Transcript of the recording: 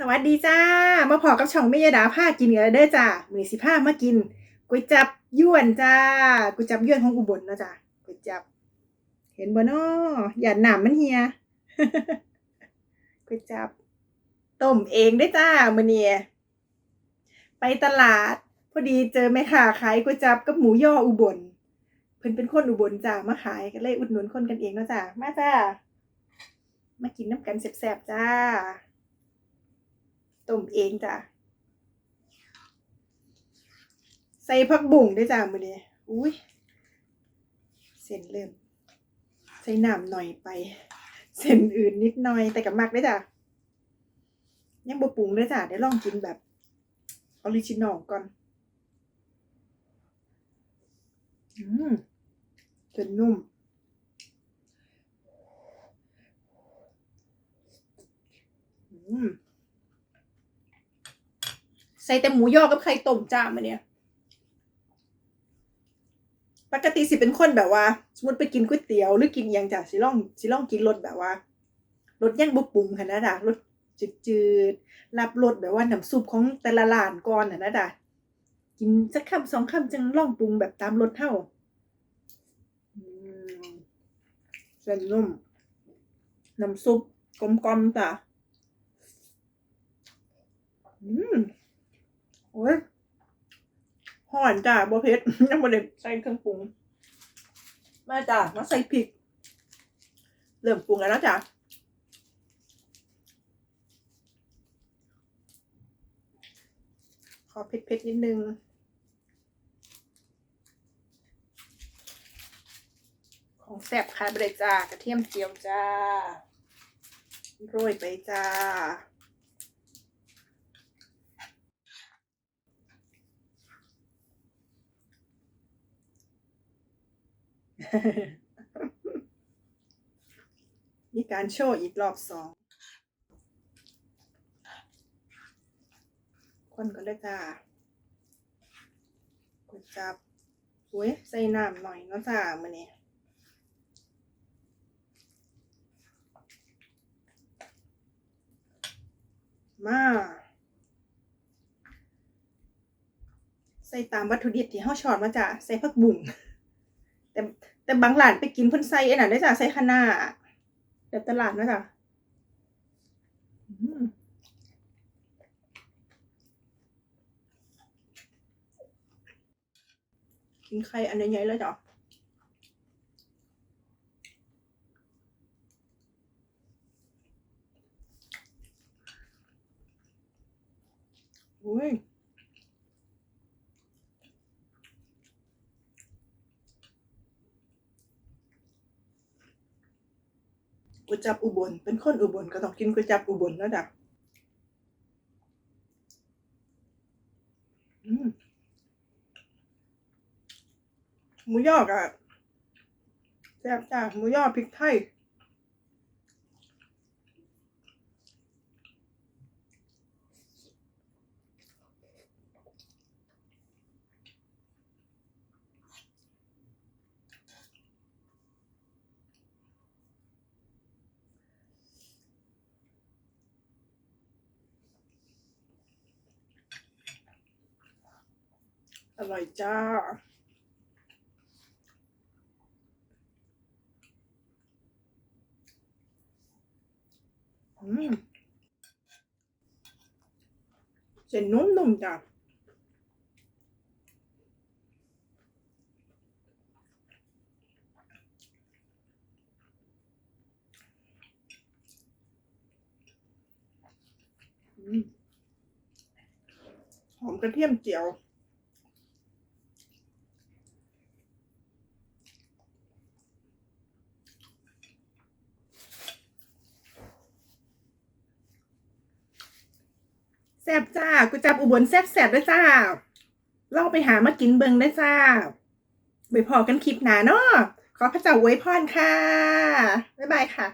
สวัสดีจ้า มาพอกับช่องเมยดาผ้ากินกันแล้วเด้อจ้ามือสิผ้ามากินก๋วยจับยวนจ้าก๋วยจับยวนของอุบลเนะจ้าก๋วยจับ เห็นบ่น้ออย่าหนามมันเฮียก๋วยจับ ต้มเองได้จ้ามื้อนี้ไปตลาด พอดีเจอแม่ค้าขายก๋วยจับกับหมูย่ออุบลเพิ่นเป็นคนอุบลจ้ามาขายก็เลยอุดหนุนคนกันเองเนาะจ้ามาจ้ามากินน้ำกันแซ่บๆจ้า เองจ้ะ ใส่ผักบุ้งได้จ้ามื้อนี้อุ้ยเส้นเริ่ม ใส่น้ำหน่อยไป เส้นอื่นนิดหน่อยแต่กับมักได้จ้ะ ยังบ่ปรุงด้วยจ้ะเดี๋ยวลองกินแบบออริจินอลก่อน อืมจนนุ่มอืม ใส่แต่หมูยอกับไข่ต้มจ้ามาเนี่ยปกติสิเป็นคนแบบว่า สมมติไปกินก๋วยเตี๋ยวหรือกินยังจ้ะสิลองสิลองกินรสแบบว่ารสย่างบุปรุงค่ะนะด่ารสจืดๆรับรสแบบว่าน้ำซุปของแต่ละร้านก่อนนะนะด่ะกินสักคำสองคำจึงล่องปรุงแบบตามรสเท่าอืมเส้นนุ่มน้ำซุปกลมๆจ้ะอืม อ้ยหอนจ้ะบ่เผ็ดยังบ่ได้ใส่เครื่องปรุง มาจ้ะมาใส่พริก เริ่มปรุงแล้วนะจ้ะขอเผ็ดๆนิดนึงของแซ่บค่ะเบรจ้ากระเทียมเจียวจ้า โรยไปจ้า มีการโชว์อีกรอบสอง คนก็เลยจ้ากดจับอุ้ยใส่น้ำหน่อยนาะจ้ามันนี้มาใส่ตามวัตถุดิบที่เฮาชอบมาจ้ะใส่ผักบุ้งแต่ แต่บางร้านไปกินเพิ่นใส่ไอ้นั่นได้จ้ะใส่คะน้าแบบตลาดนะจ้ะกินไข่อันใหญ่ๆเลยจ้ะอุ้ย ก๋วยจับอุบล เป็นคนอุบลก็ต้องกินก๋วยจับอุบลแล้วจ้ะดับหมูยอกอะแซ่บจ้าหมูยอพริกไทย อร่อยจ้า อืมเส้นนุ่มๆจ้ะหอมกระเทียมเจียว ซ่บจ้ากูจับอุบลแซ่บแซ่บด้วยจ้าลองไปหามากินเบิงได้จ้าไปพอกันคลิปหนาเนาะขอพระเจ้าไว้พรค่ะ บ๊ายบายค่ะ